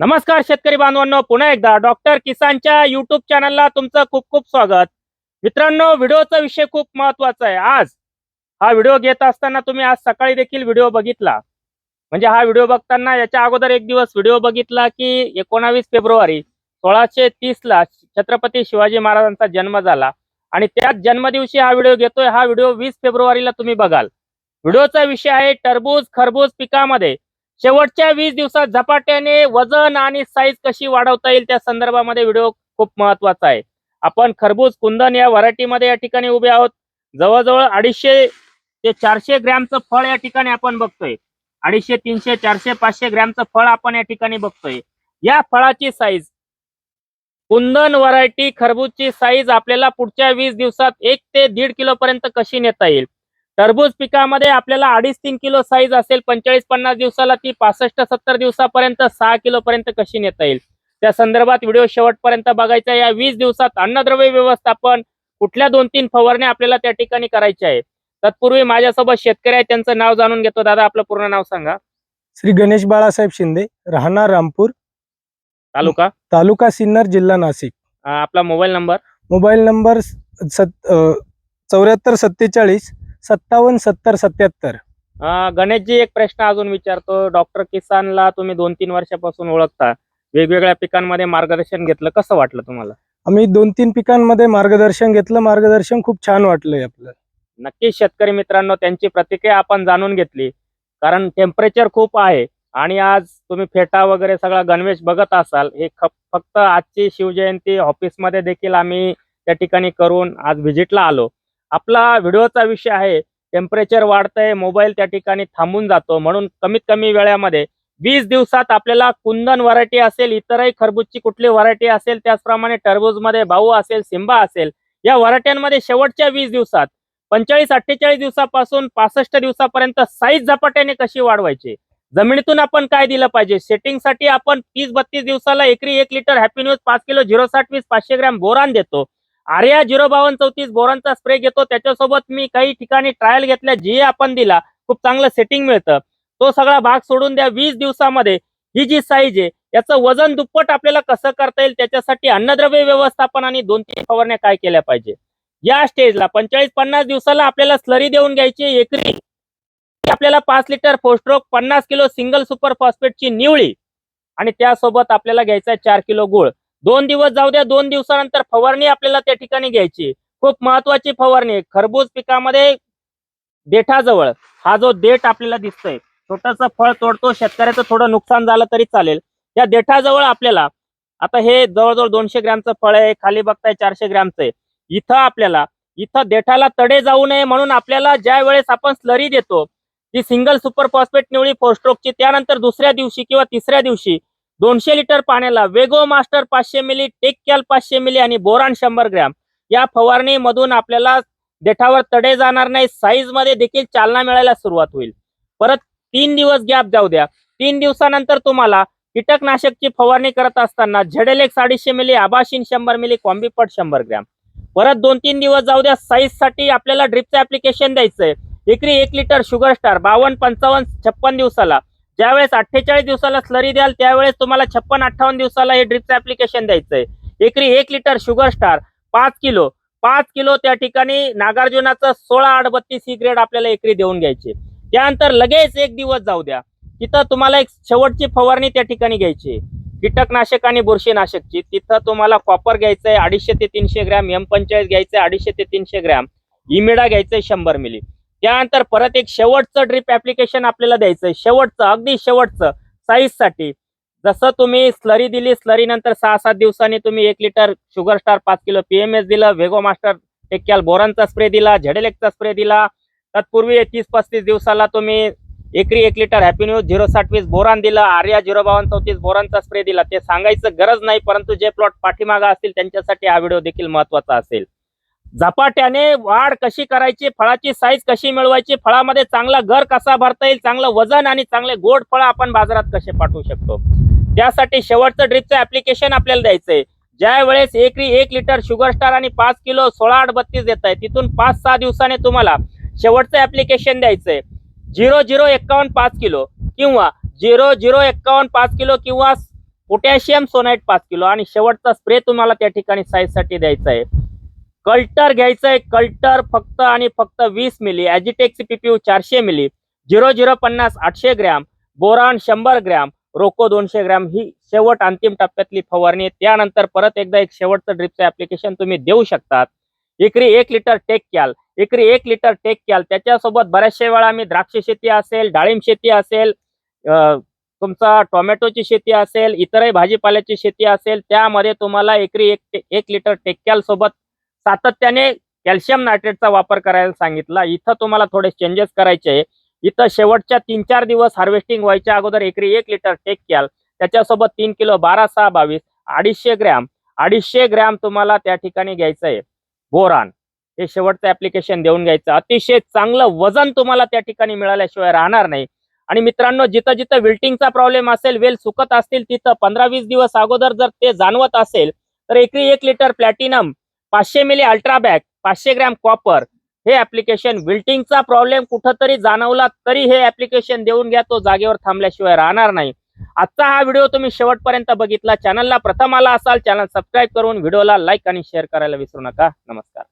नमस्कार शेतकरी बांधवांनो पुन्हा एकदा डॉक्टर किसानच्या युट्यूब चॅनलला तुमचं खूप खूप स्वागत. मित्रांनो व्हिडिओचा विषय खूप महत्त्वाचा आहे. आज हा व्हिडिओ घेत असताना तुम्ही आज सकाळी देखील व्हिडिओ बघितला. म्हणजे हा व्हिडिओ बघताना याच्या अगोदर एक दिवस व्हिडिओ बघितला की एकोणावीस फेब्रुवारी सोळाशे तीस ला छत्रपती शिवाजी महाराजांचा जन्म झाला. आणि त्याच जन्मदिवशी हा व्हिडिओ घेतोय. हा व्हिडिओ वीस फेब्रुवारीला तुम्ही बघाल. व्हिडिओचा विषय आहे टरबूज खरबूज पिकामध्ये. शेवटच्या वीस दिवसात झपाट्याने वजन आणि साईज कशी वाढवता येईल त्या संदर्भामध्ये व्हिडिओ खूप महत्त्वाचा आहे. आपण खरबूज कुंदन या व्हरायटीमध्ये या ठिकाणी उभे आहोत. जवळजवळ अडीचशे ते चारशे ग्रॅमचं फळ या ठिकाणी आपण बघतोय. अडीचशे तीनशे चारशे पाचशे ग्रॅमचं फळ आपण या ठिकाणी बघतोय. या फळाची साईज कुंदन व्हरायटी खरबूजची साईज आपल्याला पुढच्या वीस दिवसात एक ते दीड किलो पर्यंत कशी नेता येईल? टरबूज पिकामध्ये आपल्याला अडीच तीन किलो साईज असेल पंचेचाळीस पन्नास दिवसाला ती पासष्ट सत्तर दिवसापर्यंत सहा किलो पर्यंत कशी नेता येईल? त्या संदर्भात व्हिडिओ शेवटपर्यंत बघायचा. या वीस दिवसात अन्नद्रव्य व्यवस्थापन कुठल्या दोन तीन फवारण्या आपल्याला त्या ठिकाणी करायच्या आहे? तत्पूर्वी माझ्यासोबत शेतकरी आहे त्यांचं नाव जाणून घेतो. दादा आपलं पूर्ण नाव सांगा. श्री गणेश बाळासाहेब शिंदे राहणार रामपूर तालुका? तालुका सिन्नर जिल्हा नाशिक. आपला मोबाईल नंबर? मोबाईल नंबर सत चौऱ्याहत्तर सत्तेचाळीस सत्तावन्न सत्तर सत्याहत्तर. अं, गणेशजी एक प्रश्न अजून विचारतो. डॉक्टर किसानला तुम्ही दोन तीन वर्षापासून ओळखता. वेगवेगळ्या पिकांमध्ये मार्गदर्शन घेतलं. कसं वाटलं तुम्हाला? आम्ही दोन तीन पिकांमध्ये मार्गदर्शन घेतलं. मार्गदर्शन खूप छान वाटलंय आपलं. नक्कीच शेतकरी मित्रांनो त्यांची प्रतिक्रिया आपण जाणून घेतली. कारण टेम्परेचर खूप आहे. आणि आज तुम्ही फेटा वगैरे सगळा गणवेश बघत असाल. हे फक्त आजची शिवजयंती ऑफिसमध्ये देखील आम्ही त्या ठिकाणी करून आज व्हिजिटला आलो. आपला व्हिडिओचा विषय आहे टेम्परेचर वाढतंय मोबाईल त्या ठिकाणी थांबून जातो. म्हणून कमीत कमी वेळामध्ये वीस दिवसात आपल्याला कुंदन व्हरायटी असेल इतरही खरबूजची कुठली व्हरायटी असेल त्याचप्रमाणे टरबूजमध्ये भाऊ असेल सिंबा असेल या व्हरायट्यांमध्ये शेवटच्या वीस दिवसात पंचेचाळीस अठ्ठेचाळीस दिवसापासून पासष्ट दिवसापर्यंत साईज झपाट्याने कशी वाढवायची? जमिनीतून आपण काय दिलं पाहिजे? सेटिंगसाठी आपण तीस बत्तीस दिवसाला एकरी एक लिटर हॅपी न्यूज पाच किलो झिरो साठ वीस पाचशे ग्रॅम बोरान देतो. आर्या झिरो बावन चौतीस बोरांचा स्प्रे घेतो. त्याच्यासोबत मी काही ठिकाणी ट्रायल घेतल्या जे आपण दिला खूप चांगलं सेटिंग मिळतं. तो सगळा भाग सोडून द्या वीस दिवसामध्ये. ही जी साईज आहे याचं वजन दुप्पट आपल्याला कसं करता येईल त्याच्यासाठी अन्नद्रव्य व्यवस्थापन आणि दोन तीन फवारण्या काय केल्या पाहिजे. या स्टेजला पंचेचाळीस पन्नास दिवसाला आपल्याला स्लरी देऊन घ्यायची एकरी. आपल्याला पाच लिटर फोस्ट्रोक पन्नास किलो सिंगल सुपर फॉस्फेटची निवळी. आणि त्यासोबत आपल्याला घ्यायचा आहे चार किलो गुळ. दोन दिवस जाऊ द्या दोन दिवसानंतर फवारणी आपल्याला त्या ठिकाणी घ्यायची. खूप महत्वाची फवारणी खरबूज पिकामध्ये देठाजवळ हा जो देठ आपल्याला दिसतोय छोटंसं फळ तोडतो शेतकऱ्याचं थोडं नुकसान झालं तरी चालेल. या देठाजवळ आपल्याला आता हे जवळजवळ दोनशे ग्रॅमचं फळ आहे खाली बघताय चारशे ग्रॅमचं आहे. इथं आपल्याला इथं देठाला तडे जाऊ नये म्हणून आपल्याला ज्या वेळेस आपण स्लरी देतो ती सिंगल सुपर फॉस्फेट निवळी फोस्ट्रोकची त्यानंतर दुसऱ्या दिवशी किंवा तिसऱ्या दिवशी दोनशे लिटर पाण्याला वेगो मास्टर पाचशे मिली टेकॅल पाचशे मिली आणि बोरान शंभर ग्रॅम. या फवारणीमधून आपल्याला देठावर तडे जाणार नाही साईजमध्ये देखील चालना मिळायला सुरुवात होईल. परत तीन दिवस गॅप जाऊ द्या. तीन दिवसानंतर तुम्हाला कीटकनाशकची फवारणी करत असताना झेडेलेक्स अडीचशे मिली आबाशिन शंभर मिली कॉम्बीपट शंभर ग्रॅम. परत दोन तीन दिवस जाऊ द्या साईजसाठी आपल्याला ड्रिपचं ऍप्लिकेशन द्यायचंय. एकरी एक लिटर शुगर स्टार बावन्न पंचावन्न छप्पन दिवसाला. ज्यावेळेस अठ्ठेचाळीस दिवसाला स्लरी द्याल त्यावेळेस तुम्हाला छप्पन अठ्ठावन्न दिवसाला हे ड्रिपचं ऍप्लिकेशन द्यायचंय. एकरी एक लिटर शुगर स्टार पाच किलो. पाच किलो त्या ठिकाणी नागार्जुनाचं सोळा आठ बत्तीस ही ग्रेड आपल्याला एकरी देऊन घ्यायची. त्यानंतर लगेच एक दिवस जाऊ द्या. तिथं तुम्हाला एक शेवटची फवारणी त्या ठिकाणी घ्यायची. कीटकनाशक आणि बुरशीनाशकची. तिथं तुम्हाला कॉपर घ्यायचंय अडीचशे ते तीनशे ग्रॅम एम पंचेचाळीस घ्यायचंय अडीचशे ते तीनशे ग्रॅम. इमिडा घ्यायचंय शंभर मिली त्यानंतर परत एक शेवटचं ड्रीप ऍप्लिकेशन आपल्याला द्यायचं शेवटचं अगदी शेवटचं साईजसाठी. जसं तुम्ही स्लरी दिली स्लरी नंतर सहा सात दिवसांनी तुम्ही एक लिटर शुगर स्टार पाच किलो पीएमएस दिलं वेगो मास्टर टेक्याल बोरांचा स्प्रे दिला झेडेलेकचा स्प्रे दिला. तत्पूर्वी तीस पस्तीस दिवसाला तुम्ही एकरी एक लिटर हॅपी न्यूज झिरो साठवीस बोरान दिलं आर्या झिरो बावन्न चौतीस बोरांचा स्प्रे दिला. ते सांगायचं गरज नाही परंतु जे प्लॉट पाठीमागा असतील त्यांच्यासाठी हा व्हिडिओ देखील महत्त्वाचा असेल. झपाट्याने वाढ कशी करायची फळाची साईज कशी मिळवायची फळामध्ये चांगला घर कसा भरता येईल चांगलं वजन आणि चांगले गोड फळ आपण बाजारात कसे पाठवू शकतो? त्यासाठी शेवटचं ड्रिपचं ऍप्लिकेशन आपल्याला द्यायचंय. ज्या वेळेस एकरी एक लिटर शुगर स्टार आणि पाच किलो सोळा आठ बत्तीस देत आहे तिथून पाच सहा दिवसाने तुम्हाला शेवटचं ऍप्लिकेशन द्यायचंय. झिरो झिरो एक्कावन्न पाच किलो किंवा झिरो झिरो एक्कावन्न पाच किलो किंवा पोटॅशियम सोनाईट पाच किलो आणि शेवटचा स्प्रे तुम्हाला त्या ठिकाणी साईजसाठी द्यायचा आहे. कल्टर घ्यायचं आहे कल्टर फक्त आणि फक्त वीस मिली. ॲजिटेक्स पीपीयू चारशे मिली. झिरो झिरो पन्नास आठशे ग्रॅम. बोरान शंभर ग्रॅम. रोको दोनशे ग्रॅम. ही शेवट अंतिम टप्प्यातली फवारणी. त्यानंतर परत एकदा एक शेवटचं ड्रिपचं ऍप्लिकेशन तुम्ही देऊ शकतात. एकरी एक लिटर टेक क्याल एकरी एक लिटर टेक कॅल. त्याच्यासोबत बऱ्याचशा वेळा आम्ही द्राक्ष शेती असेल डाळिंब शेती असेल तुमचा टोमॅटोची शेती असेल इतरही भाजीपाल्याची शेती असेल त्यामध्ये तुम्हाला एकरी एक एक लिटर टेक्कॅल सोबत सातत्याने कॅल्शियम नायट्रेटचा वापर करायला सांगितला. इथं तुम्हाला थोडे चेंजेस करायचे आहे. इथं शेवटच्या तीन चार दिवस हार्वेस्टिंग व्हायच्या अगोदर एकरी एक लिटर टेक कॅल त्याच्यासोबत तीन किलो बारा सहा बावीस अडीचशे ग्रॅम. अडीचशे ग्रॅम तुम्हाला त्या ठिकाणी घ्यायचं आहे. बोरान. हे शेवटचं ऍप्लिकेशन देऊन घ्यायचं. अतिशय चांगलं वजन तुम्हाला त्या ठिकाणी मिळाल्याशिवाय राहणार नाही. आणि मित्रांनो जिथं जिथं विल्टिंगचा प्रॉब्लेम असेल वेल सुकत असतील तिथं पंधरा वीस दिवस अगोदर जर ते जाणवत असेल तर एकरी एक लिटर प्लॅटिनम पाचशे मिली अल्ट्राबॅक पाचशे ग्रॅम कॉपर. हे ऍप्लिकेशन विल्टिंगचा प्रॉब्लेम कुठंतरी जाणवला तरी हे ऍप्लिकेशन देऊन घ्या तो जागेवर थांबल्याशिवाय राहणार नाही. आजचा हा व्हिडिओ तुम्ही शेवटपर्यंत बघितला. चॅनलला प्रथम आला असाल चॅनल सबस्क्राईब करून व्हिडिओला लाईक आणि शेअर करायला विसरू नका. नमस्कार.